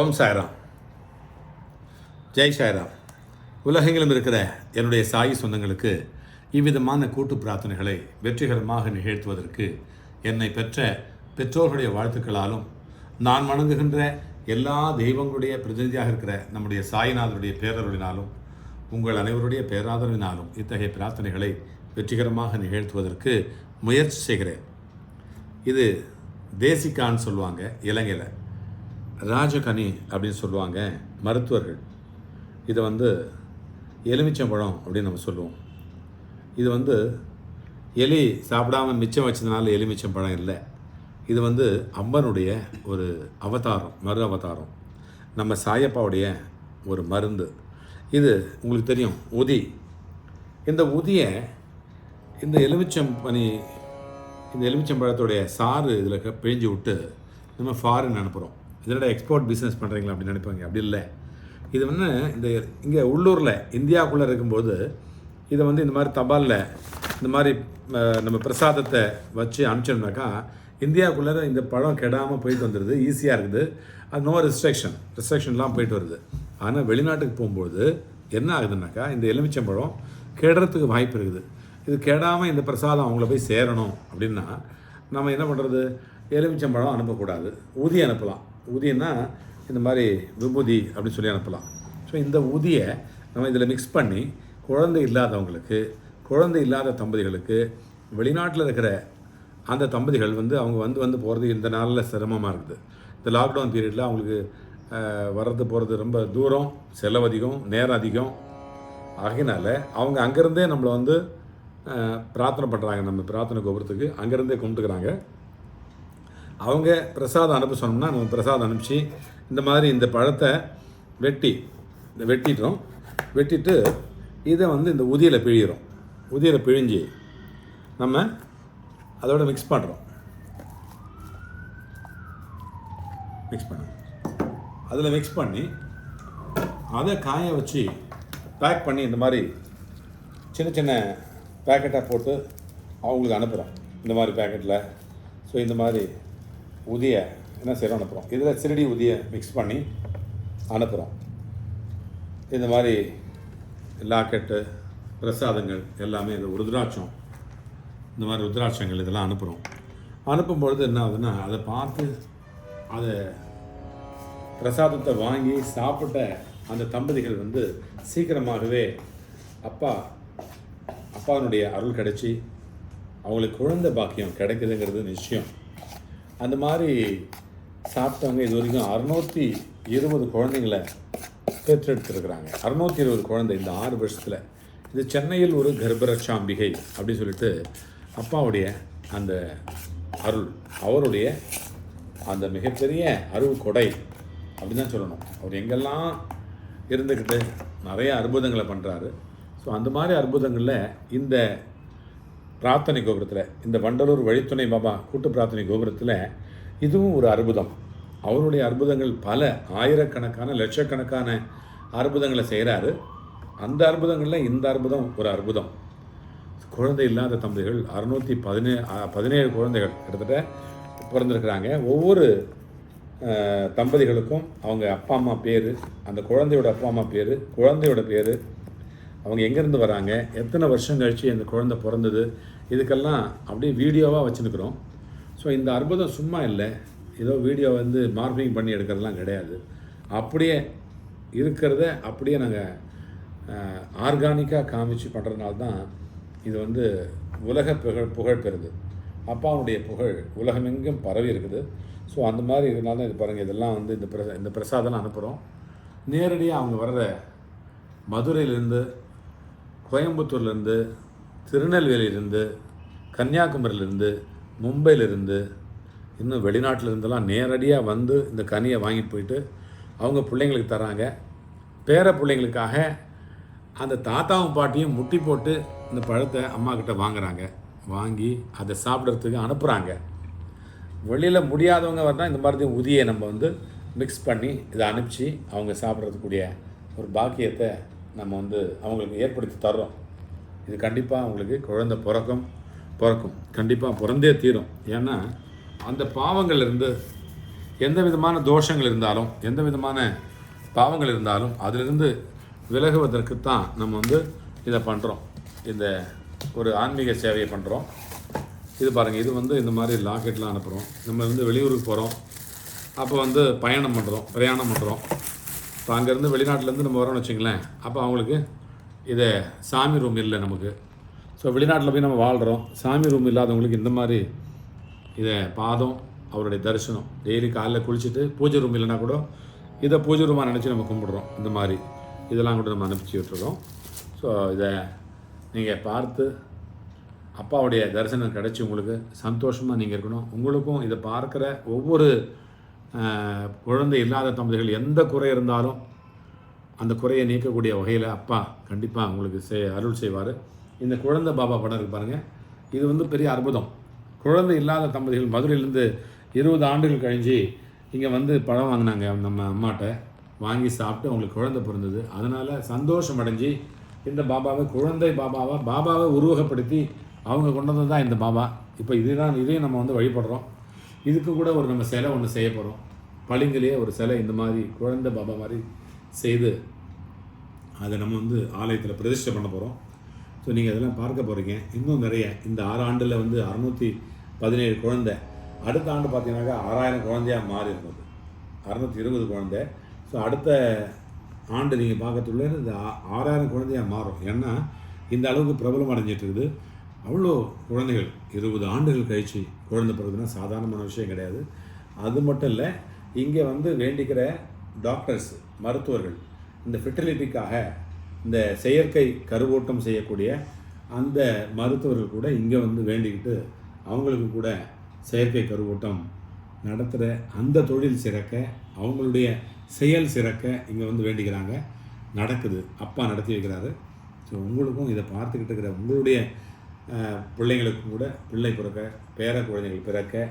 ஓம் சாய்ராம். ஜெய் சாய்ராம். உலகெங்கிலும் இருக்கிற என்னுடைய சாயி சொந்தங்களுக்கு இவ்விதமான கூட்டு பிரார்த்தனைகளை வெற்றிகரமாக நிகழ்த்துவதற்கு என்னை பெற்ற பெற்றோர்களுடைய வாழ்த்துக்களாலும் நான் வணங்குகின்ற எல்லா தெய்வங்களுடைய பிரதிநிதியாக இருக்கிற நம்முடைய சாய்நாதருடைய பேரருளினாலும் உங்கள் அனைவருடைய பேராதரவினாலும் இத்தகைய பிரார்த்தனைகளை வெற்றிகரமாக நிகழ்த்துவதற்கு முயற்சி செய்கிறேன். இது தேசிக்கான்னு சொல்லுவாங்க இலங்கையில். ராஜகனி அப்படின்னு சொல்லுவாங்க மருத்துவர்கள். இதை வந்து எலுமிச்சம்பழம் அப்படின்னு நம்ம சொல்லுவோம். இது வந்து எலி சாப்பிடாம மிச்சம் வச்சதுனால எலுமிச்சம்பழம் இல்லை. இது வந்து அம்மனுடைய ஒரு அவதாரம் மறு அவதாரம். நம்ம சாயப்பாவுடைய ஒரு மருந்து. இது உங்களுக்கு தெரியும் உதி இந்த உதியை இந்த எலுமிச்சம் பனி இந்த எலுமிச்சம்பழத்துடைய சாறு இதில் பிழிஞ்சு விட்டு நம்ம ஃபாரின் அனுப்புகிறோம் இதனோட எக்ஸ்போர்ட் பிஸ்னஸ் பண்ணுறீங்களா அப்படின்னு நினைப்பாங்க. அப்படி இல்லை. இது வந்து இந்த இங்கே உள்ளூரில் இந்தியாவுக்குள்ளே இருக்கும்போது இதை வந்து இந்த மாதிரி தபாலில் இந்த மாதிரி நம்ம பிரசாதத்தை வச்சு அனுப்பிச்சோம்னாக்கா இந்தியாவுக்குள்ளே இந்த பழம் கெடாமல் போயிட்டு வந்துடுது ஈஸியாக இருக்குது. அது நோ ரெஸ்ட்ரிக்ஷன் ரெஸ்ட்ரிக்ஷன்லாம் போயிட்டு வருது. ஆனால் வெளிநாட்டுக்கு போகும்போது என்ன ஆகுதுன்னாக்கா இந்த எலுமிச்சம்பழம் கெடுறதுக்கு வாய்ப்பு இருக்குது. இது கெடாமல் இந்த பிரசாதம் அவங்கள போய் சேரணும் அப்படின்னா நம்ம என்ன பண்ணுறது எலுமிச்சம்பழம் அனுப்பக்கூடாது. ஊதி அனுப்பலாம். ஊதியன்னா இந்த மாதிரி விபூதி அப்படின்னு சொல்லி அனுப்பலாம். ஸோ இந்த ஊதியை நம்ம இதில் மிக்ஸ் பண்ணி குழந்தை இல்லாதவங்களுக்கு குழந்தை இல்லாத தம்பதிகளுக்கு வெளிநாட்டில் இருக்கிற அந்த தம்பதிகள் வந்து அவங்க வந்து வந்து போகிறது இந்த நாளில் சிரமமாக இருக்குது. இந்த லாக்டவுன் பீரியடில் அவங்களுக்கு வர்றது போகிறது ரொம்ப தூரம் செலவு அதிகம் நேரம் அதிகம். ஆகையினால அவங்க அங்கேருந்தே நம்மளை வந்து பிரார்த்தனை பண்ணுறாங்க நம்ம பிரார்த்தனை கோபுரத்துக்கு அங்கேருந்தே கும்பிட்டுக்கிறாங்க அவங்க பிரசாதம் அனுப்ப சொன்னோம்னா நம்ம பிரசாதம் அனுப்பிச்சு இந்த மாதிரி இந்த பழத்தை வெட்டி இந்த வெட்டிட்டோம். வெட்டிட்டு இதை வந்து இந்த உதியில் பிழிகிறோம் உதியில் பிழிஞ்சு நம்ம அதோட மிக்ஸ் பண்ணுறோம் மிக்ஸ் பண்ண அதில் மிக்ஸ் பண்ணி அதை காய வச்சு பேக் பண்ணி இந்த மாதிரி சின்ன சின்ன பேக்கெட்டாக போட்டு அவங்களுக்கு அனுப்புகிறோம் இந்த மாதிரி பேக்கெட்டில் ஸோ இந்த மாதிரி உதிய என்ன செய்கிறோம் அனுப்புகிறோம் இதில் சிறுடி உதிய மிக்ஸ் பண்ணி அனுப்புகிறோம் இந்த மாதிரி லாக்கெட்டு பிரசாதங்கள் எல்லாமே இந்த ருத்ராட்சம் இந்த மாதிரி ருத்ராட்சங்கள் இதெல்லாம் அனுப்புகிறோம் அனுப்பும்பொழுது என்ன ஆகுதுன்னா அதை பார்த்து அதை பிரசாதத்தை வாங்கி சாப்பிட்ட அந்த தம்பதிகள் வந்து சீக்கிரமாகவே அப்பா அப்பாவினுடைய அருள் கிடச்சி அவங்களுக்கு குழந்தை பாக்கியம் கிடைக்குதுங்கிறது நிச்சயம். அந்த மாதிரி சாப்பிட்டவங்க இது வரைக்கும் அறுநூற்றி இருபது குழந்தைங்கள பெற்றெடுத்துருக்குறாங்க. அறுநூற்றி இருபது குழந்தை இந்த ஆறு வருஷத்தில். இது சென்னையில் ஒரு கர்ப்பரட்சாம்பிகை அப்படின்னு சொல்லிட்டு அப்பாவுடைய அந்த அருள் அவருடைய அந்த மிகப்பெரிய அருள் கொடை அப்படின்னு தான் சொல்லணும். அவர் எங்கெல்லாம் இருந்துக்கிட்டு நிறைய அற்புதங்களை பண்ணுறாரு ஸோ அந்த மாதிரி அற்புதங்களில் இந்த பிரார்த்தனை கோபுரத்தில் இந்த வண்டலூர் வழித்துணை பாபா கூட்டு பிரார்த்தனை கோபுரத்தில் இதுவும் ஒரு அற்புதம். அவருடைய அற்புதங்கள் பல ஆயிரக்கணக்கான லட்சக்கணக்கான அற்புதங்களை செய்கிறாரு அந்த அற்புதங்களில் இந்த அற்புதம் ஒரு அற்புதம். குழந்தை இல்லாத தம்பதிகள் அறுநூற்றி பதினே பதினேழு குழந்தைகள் கிட்டத்தட்ட பிறந்திருக்கிறாங்க. ஒவ்வொரு தம்பதிகளுக்கும் அவங்க அப்பா அம்மா பேர் அந்த குழந்தையோட அப்பா அம்மா பேர் குழந்தையோட பேர் அவங்க எங்கேருந்து வராங்க? எத்தனை வருஷம் கழித்து அந்த குழந்தை பிறந்தது? இதுக்கெல்லாம் அப்படியே வீடியோவாக வச்சுருக்குறோம். ஸோ இந்த அற்புதம் சும்மா இல்லை. ஏதோ வீடியோ வந்து மார்பிங் பண்ணி எடுக்கிறதுலாம் கிடையாது. அப்படியே இருக்கிறத அப்படியே நாங்கள் ஆர்கானிக்காக காமிச்சு பண்ணுறதுனால தான் இது வந்து உலக புகழ் புகழ் பெறுது. அப்பாவுடைய புகழ் உலகமெங்கும் பரவி இருக்குது. ஸோ அந்த மாதிரி இதனால தான் இது பாருங்கள் இதெல்லாம் வந்து இந்த பிரசா இந்த பிரசாதம்லாம் அனுப்புகிறோம் நேரடியாக அவங்க வர்ற மதுரையிலேருந்து கோயம்புத்தூர்லேருந்து திருநெல்வேலியிலேருந்து கன்னியாகுமரியிலேருந்து மும்பையிலேருந்து இன்னும் வெளிநாட்டிலிருந்தெல்லாம் நேரடியாக வந்து இந்த கனியை வாங்கிட்டு போயிட்டு அவங்க பிள்ளைங்களுக்கு தராங்க பேர பிள்ளைங்களுக்காக அந்த தாத்தாவும் பாட்டியும் முட்டி போட்டு இந்த பழத்தை அம்மா கிட்ட வாங்குறாங்க. வாங்கி அதை சாப்பிட்றதுக்கு அனுப்புகிறாங்க வெளியில் முடியாதவங்க வந்தால் இந்த மாதிரி உதியை நம்ம வந்து மிக்ஸ் பண்ணி இதை அனுப்பிச்சி அவங்க சாப்பிட்றதுக்கூடிய ஒரு பாக்கியத்தை நம்ம வந்து அவங்களுக்கு ஏற்படுத்தி தர்றோம். இது கண்டிப்பாக அவங்களுக்கு குழந்தை பிறக்கும் பிறக்கும். கண்டிப்பாக பிறந்தே தீரும். ஏன்னா அந்த பாவங்கள்லேருந்து எந்த விதமான தோஷங்கள் இருந்தாலும் எந்த விதமான பாவங்கள் இருந்தாலும் அதிலிருந்து விலகுவதற்கு தான் நம்ம வந்து இதை பண்ணுறோம் இந்த ஒரு ஆன்மீக சேவையை பண்ணுறோம் இது பாருங்கள் இது வந்து இந்த மாதிரி லாக்கெட்லாம் அனுப்புகிறோம் நம்ம வந்து வெளியூருக்கு போகிறோம் அப்போ வந்து பயணம் பண்ணுறோம் பிரயாணம் பண்ணுறோம் இப்போ அங்கேருந்து வெளிநாட்டிலேருந்து நம்ம வரோம்னு வச்சுங்களேன் அப்போ அவங்களுக்கு இதை சாமி ரூம் இல்லை நமக்கு. ஸோ வெளிநாட்டில் போய் நம்ம வாழ்கிறோம். சாமி ரூம் இல்லாதவங்களுக்கு இந்த மாதிரி இதை பாதம் அவருடைய தரிசனம். டெய்லி காலைல குளிச்சுட்டு பூஜை ரூம் இல்லைன்னா கூட இதை பூஜை ரூமாக நினச்சி நம்ம கும்பிடுறோம். இந்த மாதிரி இதெல்லாம் கூட நம்ம அனுப்பிச்சி விட்டுருக்கோம் ஸோ இதை நீங்கள் பார்த்து அப்பாவுடைய தரிசனம் கிடச்சி உங்களுக்கு சந்தோஷமாக நீங்கள் இருக்கணும். உங்களுக்கும் இதை பார்க்குற ஒவ்வொரு குழந்தை இல்லாத தம்பதிகள் எந்த குறை இருந்தாலும் அந்த குறையை நீக்கக்கூடிய வகையில் அப்பா கண்டிப்பாக உங்களுக்கு செய் அருள் செய்வார். இந்த குழந்தை பாபா படம் இருக்கு பாருங்கள் இது வந்து பெரிய அற்புதம். குழந்தை இல்லாத தம்பதிகள் மதுரையிலேருந்து இருபது ஆண்டுகள் கழிஞ்சு இங்கே வந்து பழம் வாங்கினாங்க நம்ம அம்மாட்ட. வாங்கி சாப்பிட்டு அவங்களுக்கு குழந்தை பிறந்தது. அதனால் சந்தோஷம் அடைஞ்சு இந்த பாபாவை குழந்தை பாபாவை பாபாவை உருவகப்படுத்தி அவங்க கொண்டு வந்தது தான் இந்த பாபா. இப்போ இதுதான் இதையும் நம்ம வந்து வழிபடுறோம். இதுக்கு கூட ஒரு நம்ம சிலை ஒன்று செய்ய போகிறோம் பளிங்கிலேயே ஒரு சிலை இந்த மாதிரி குழந்தை பாபா மாதிரி செய்து அதை நம்ம வந்து ஆலயத்தில் பிரதிஷ்டை பண்ண போகிறோம் ஸோ நீங்கள் அதெல்லாம் பார்க்க போகிறீங்க இன்னும் நிறைய. இந்த ஆறு ஆண்டில் வந்து அறுநூற்றி பதினேழு குழந்தை. அடுத்த ஆண்டு பார்த்தீங்கன்னாக்கா ஆறாயிரம் குழந்தையாக மாறி இருந்தது. அறுநூற்றி இருபது குழந்தை. ஸோ அடுத்த ஆண்டு நீங்கள் பார்க்கறதுக்குள்ள இந்த ஆறாயிரம் குழந்தையாக மாறும். ஏன்னா இந்த அளவுக்கு பிரபலம் அடைஞ்சிட்டு இருக்குது. அவ்வளோ குழந்தைகள் இருபது ஆண்டுகள் கழிச்சு குழந்தை பிறகுனா சாதாரணமான விஷயம் கிடையாது. அது மட்டும் இல்லை இங்கே வந்து வேண்டிக்கிற டாக்டர்ஸ் மருத்துவர்கள் இந்த ஃபெர்டிலிட்டிக்காக இந்த செயற்கை கருவோட்டம் செய்யக்கூடிய அந்த மருத்துவர்கள் கூட இங்கே வந்து வேண்டிக்கிட்டு அவங்களுக்கு கூட செயற்கை கருவோட்டம் நடத்துகிற அந்த தொழில் சிறக்க அவங்களுடைய செயல் சிறக்க இங்கே வந்து வேண்டிக்கிறாங்க. நடக்குது. அப்பா நடத்தி வைக்கிறாரு. ஸோ உங்களுக்கும் இதை பார்த்துக்கிட்டு இருக்கிற உங்களுடைய பிள்ளைங்களுக்கு கூட பிள்ளை பிறக்க பேர குழந்தைகள் பிறக்க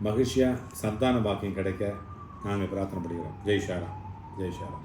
மகிழ்ச்சியாக சந்தான பாக்கியம் கிடைக்க நாங்கள் பிரார்த்தனை பண்ணுகிறோம் ஜெய் ஷாராம் ஜெய் ஷாராம்